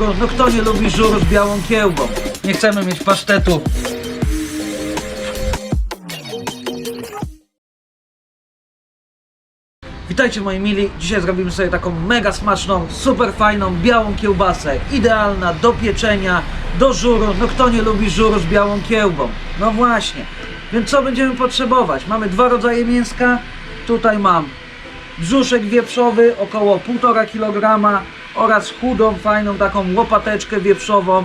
No kto nie lubi żuru z białą kiełbą? Nie chcemy mieć pasztetu. Witajcie moi mili, dzisiaj zrobimy sobie taką mega smaczną, super fajną, białą kiełbasę. Idealna do pieczenia, do żuru. No kto nie lubi żuru z białą kiełbą? No właśnie. Więc co będziemy potrzebować? Mamy dwa rodzaje mięska. Tutaj mam brzuszek wieprzowy około 1,5 kg oraz chudą, fajną taką łopateczkę wieprzową.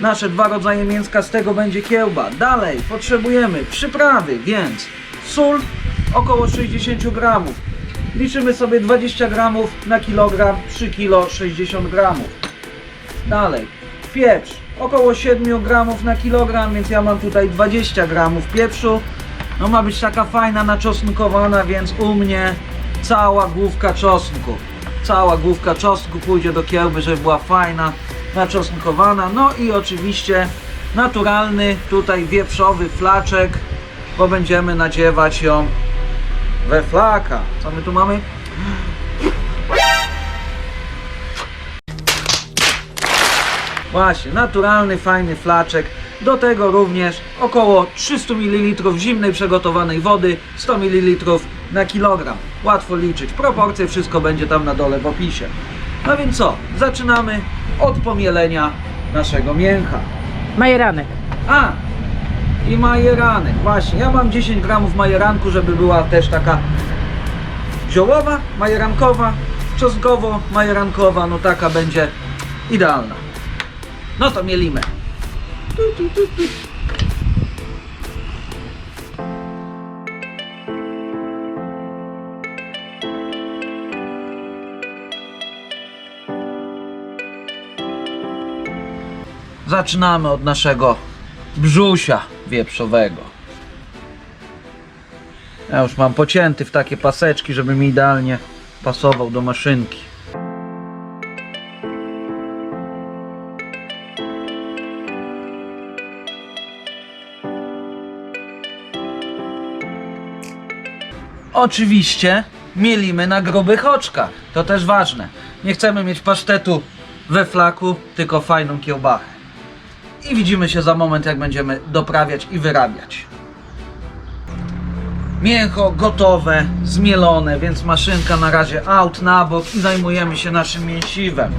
Nasze dwa rodzaje mięska, z tego będzie kiełba. Dalej potrzebujemy przyprawy, więc sól około 60 gramów. Liczymy sobie 20 gramów na kilogram, 3 kg 60 gramów. Dalej, pieprz około 7 gramów na kilogram, więc ja mam tutaj 20 gramów pieprzu. No ma być taka fajna naczosnkowana, więc u mnie cała główka czosnku. Cała główka czosnku pójdzie do kiełby, żeby była fajna, naczosnkowana. No i oczywiście naturalny tutaj wieprzowy flaczek, bo będziemy nadziewać ją we flaka. Co my tu mamy? Właśnie, naturalny, fajny flaczek. Do tego również około 300 ml zimnej przegotowanej wody, 100 ml na kilogram. Łatwo liczyć. Proporcje, wszystko będzie tam na dole w opisie. No więc co? Zaczynamy od pomielenia naszego mięcha. Majeranek. A! I majeranek. Właśnie, ja mam 10 gramów majeranku, żeby była też taka ziołowa, majerankowa, czosnkowo, majerankowa. No taka będzie idealna. No to mielimy. Zaczynamy od naszego brzusia wieprzowego. Ja już mam pocięty w takie paseczki, żeby mi idealnie pasował do maszynki. Oczywiście mielimy na grubych oczkach. To też ważne. Nie chcemy mieć pasztetu we flaku, tylko fajną kiełbachę. I widzimy się za moment, jak będziemy doprawiać i wyrabiać. Mięcho gotowe, zmielone, więc maszynka na razie out na bok i zajmujemy się naszym mięsiwem.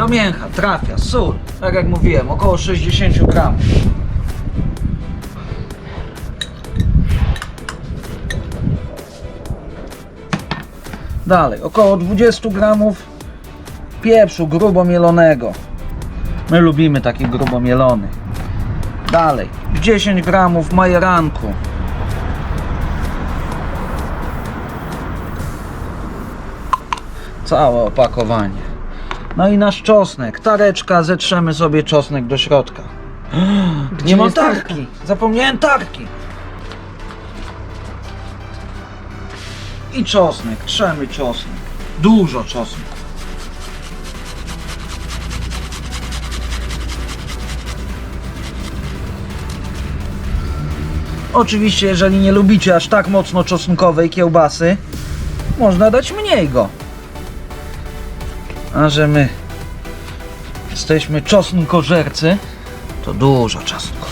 Do mięcha trafia sól, tak jak mówiłem, około 60 gramów. Dalej, około 20 gramów pieprzu grubo mielonego. My lubimy taki grubo mielony. Dalej, 10 gramów majeranku. Całe opakowanie. No i nasz czosnek. Tareczka, zetrzemy sobie czosnek do środka. Nie mam jest tarka? tarki. Zapomniałem tarki. I czosnek, trzemy czosnek. Dużo czosnku. Oczywiście, jeżeli nie lubicie aż tak mocno czosnkowej kiełbasy, można dać mniej go. A że my jesteśmy czosnkożercy, to dużo czosnku.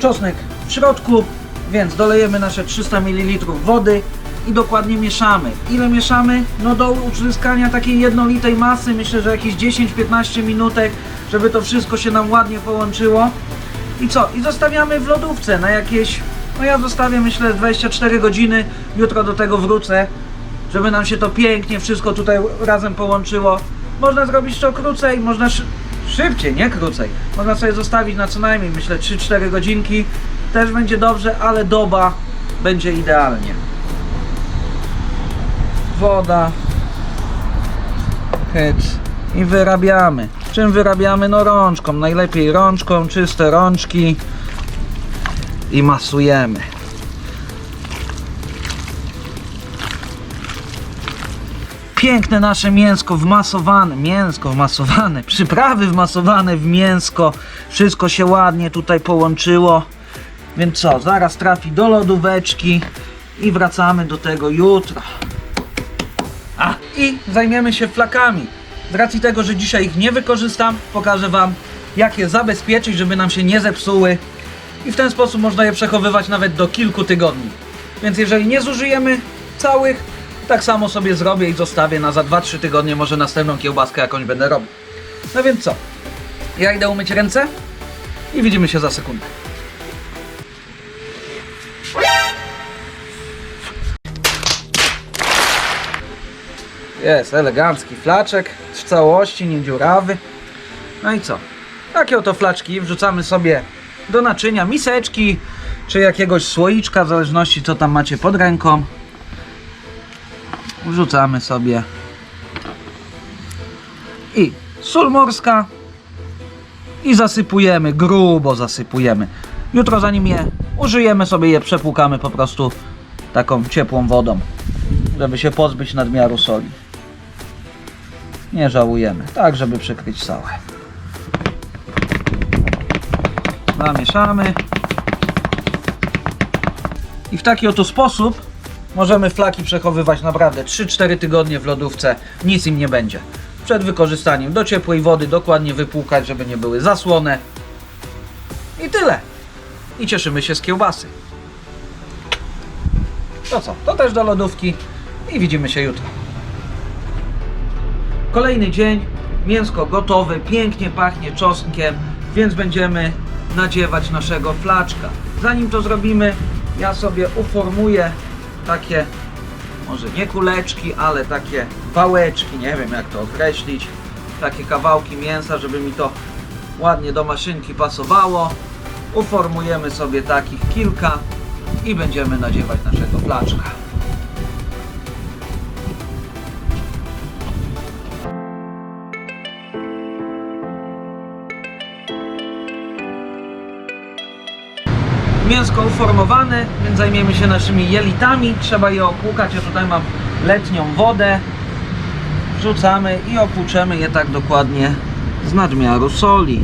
Czosnek w środku, więc dolejemy nasze 300 ml wody i dokładnie mieszamy. Ile mieszamy? No do uzyskania takiej jednolitej masy, myślę, że jakieś 10-15 minutek, żeby to wszystko się nam ładnie połączyło. I co? I zostawiamy w lodówce na jakieś, no ja zostawię myślę 24 godziny, jutro do tego wrócę, żeby nam się to pięknie wszystko tutaj razem połączyło. Można zrobić to krócej, można szy- szybciej, nie krócej. Można sobie zostawić na co najmniej, myślę, 3-4 godzinki. Też będzie dobrze, ale doba będzie idealnie. Woda. Hyc. I wyrabiamy. Czym wyrabiamy? No rączką. Najlepiej rączką, czyste rączki. I masujemy. Piękne nasze mięsko wmasowane, mięsko wmasowane, przyprawy wmasowane w mięsko. Wszystko się ładnie tutaj połączyło. Więc co, zaraz trafi do lodóweczki i wracamy do tego jutro. A, i zajmiemy się flakami. Z racji tego, że dzisiaj ich nie wykorzystam, pokażę Wam, jak je zabezpieczyć, żeby nam się nie zepsuły. I w ten sposób można je przechowywać nawet do kilku tygodni. Więc jeżeli nie zużyjemy całych, tak samo sobie zrobię i zostawię na za 2-3 tygodnie, może następną kiełbaskę jakąś będę robił. No więc co? Ja idę umyć ręce i widzimy się za sekundę. Jest elegancki flaczek w całości, nie dziurawy. No i co? Takie oto flaczki wrzucamy sobie do naczynia, miseczki czy jakiegoś słoiczka, w zależności co tam macie pod ręką. Wrzucamy sobie i sól morska i zasypujemy, grubo zasypujemy. Jutro zanim je użyjemy sobie je przepłukamy po prostu taką ciepłą wodą, żeby się pozbyć nadmiaru soli. Nie żałujemy, tak żeby przykryć całe. Zamieszamy. I w taki oto sposób możemy flaki przechowywać naprawdę 3-4 tygodnie w lodówce. Nic im nie będzie. Przed wykorzystaniem do ciepłej wody dokładnie wypłukać, żeby nie były zasłone. I tyle. I cieszymy się z kiełbasy. To co? To też do lodówki i widzimy się jutro. Kolejny dzień, mięsko gotowe, pięknie pachnie czosnkiem, więc będziemy nadziewać naszego flaczka. Zanim to zrobimy, ja sobie uformuję takie, może nie kuleczki, ale takie wałeczki, nie wiem jak to określić, takie kawałki mięsa, żeby mi to ładnie do maszynki pasowało. Uformujemy sobie takich kilka i będziemy nadziewać naszego flaczka. Mięsko uformowane, więc zajmiemy się naszymi jelitami. Trzeba je opłukać. Ja tutaj mam letnią wodę. Wrzucamy i opłuczemy je tak dokładnie z nadmiaru soli.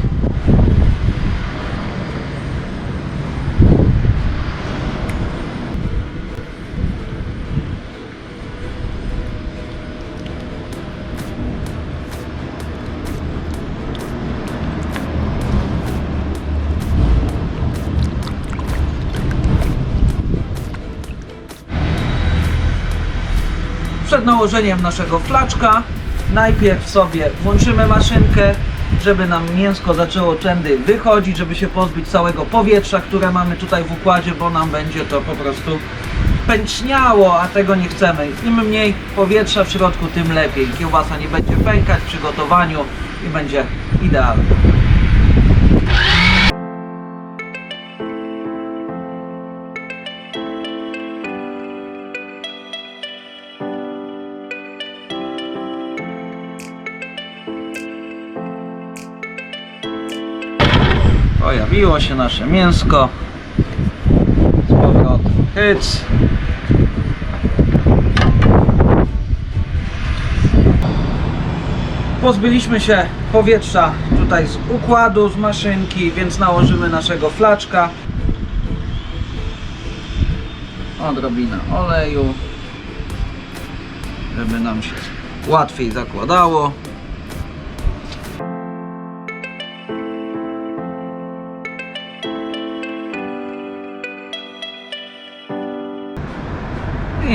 Przed nałożeniem naszego flaczka najpierw sobie włączymy maszynkę, żeby nam mięsko zaczęło tędy wychodzić, żeby się pozbyć całego powietrza, które mamy tutaj w układzie, bo nam będzie to po prostu pęczniało, a tego nie chcemy. Im mniej powietrza w środku, tym lepiej. Kiełbasa nie będzie pękać przy gotowaniu i będzie idealna. Pojawiło się nasze mięsko. Z powrotem hyc. Pozbyliśmy się powietrza tutaj z układu, z maszynki, więc nałożymy naszego flaczka. Odrobinę oleju, żeby nam się łatwiej zakładało.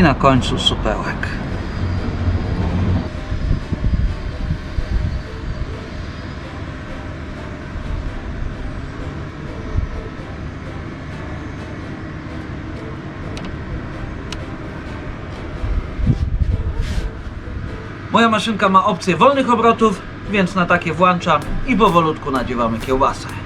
I na końcu supełek. Moja maszynka ma opcję wolnych obrotów, więc na takie włączam i powolutku nadziewamy kiełbasę.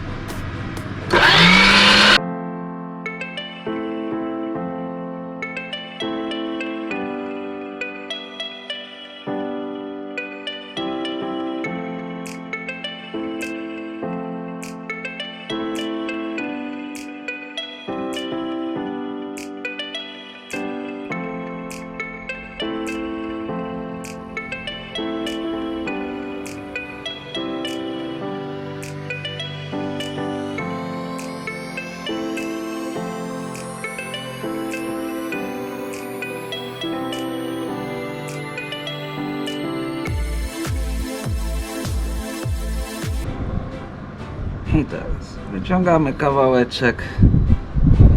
I teraz wyciągamy kawałeczek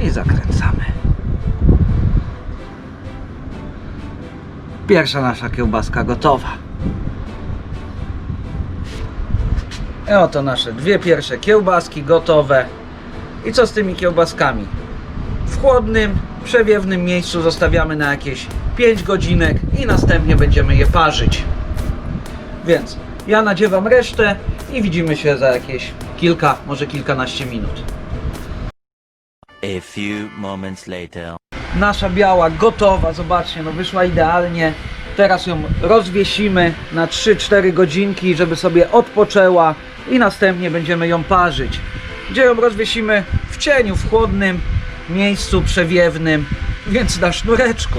i zakręcamy. Pierwsza nasza kiełbaska gotowa. I oto nasze dwie pierwsze kiełbaski gotowe. I co z tymi kiełbaskami? W chłodnym, przewiewnym miejscu zostawiamy na jakieś 5 godzinek i następnie będziemy je parzyć. Więc ja nadziewam resztę i widzimy się za jakieś kilka, może kilkanaście minut. A few moments later. Nasza biała gotowa, zobaczcie, no wyszła idealnie. Teraz ją rozwiesimy na 3-4 godzinki, żeby sobie odpoczęła i następnie będziemy ją parzyć. Gdzie ją rozwiesimy? W cieniu, w chłodnym miejscu przewiewnym, więc na sznureczku.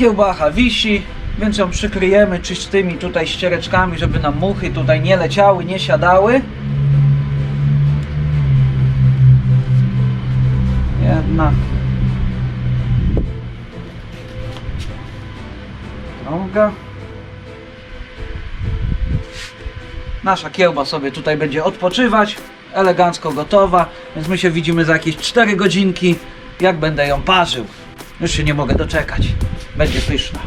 Kiełbacha wisi, więc ją przykryjemy czystymi tutaj ściereczkami, żeby nam muchy tutaj nie leciały, nie siadały. Jedna. Druga. Nasza kiełba sobie tutaj będzie odpoczywać, elegancko gotowa, więc my się widzimy za jakieś 4 godzinki, jak będę ją parzył. Już się nie mogę doczekać. Będzie pyszna.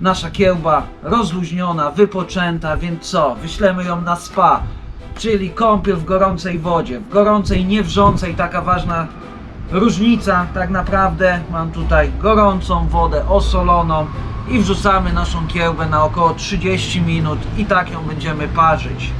Nasza kiełba rozluźniona, wypoczęta, więc co? Wyślemy ją na spa, czyli kąpiel w gorącej wodzie, w gorącej, nie wrzącej, taka ważna różnica tak naprawdę. Mam tutaj gorącą wodę osoloną i wrzucamy naszą kiełbę na około 30 minut i tak ją będziemy parzyć.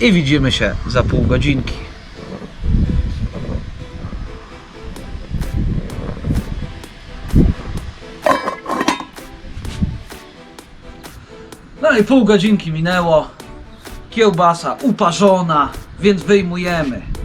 I widzimy się za pół godzinki. No i pół godzinki minęło. Kiełbasa uparzona, więc wyjmujemy.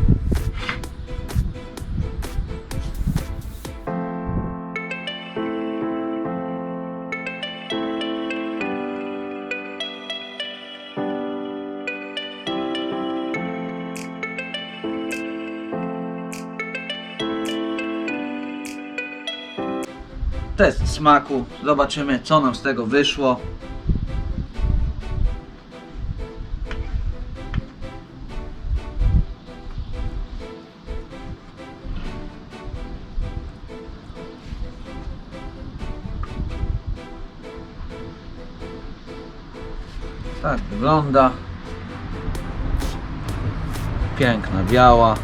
Test smaku. Zobaczymy, co nam z tego wyszło. Tak wygląda. Piękna, biała.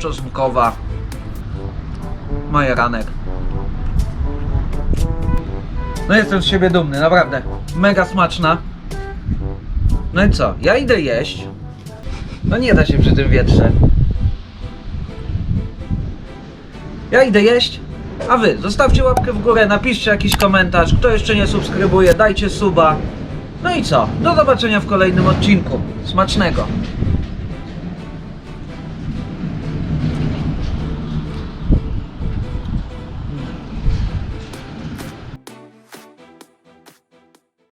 Czosnkowa majeranek no jestem z siebie dumny, naprawdę. Mega smaczna. No i co, ja idę jeść. No nie da się przy tym wietrze. Ja idę jeść a wy zostawcie łapkę w górę, napiszcie jakiś komentarz. Kto jeszcze nie subskrybuje, dajcie suba. No i co, do zobaczenia w kolejnym odcinku. Smacznego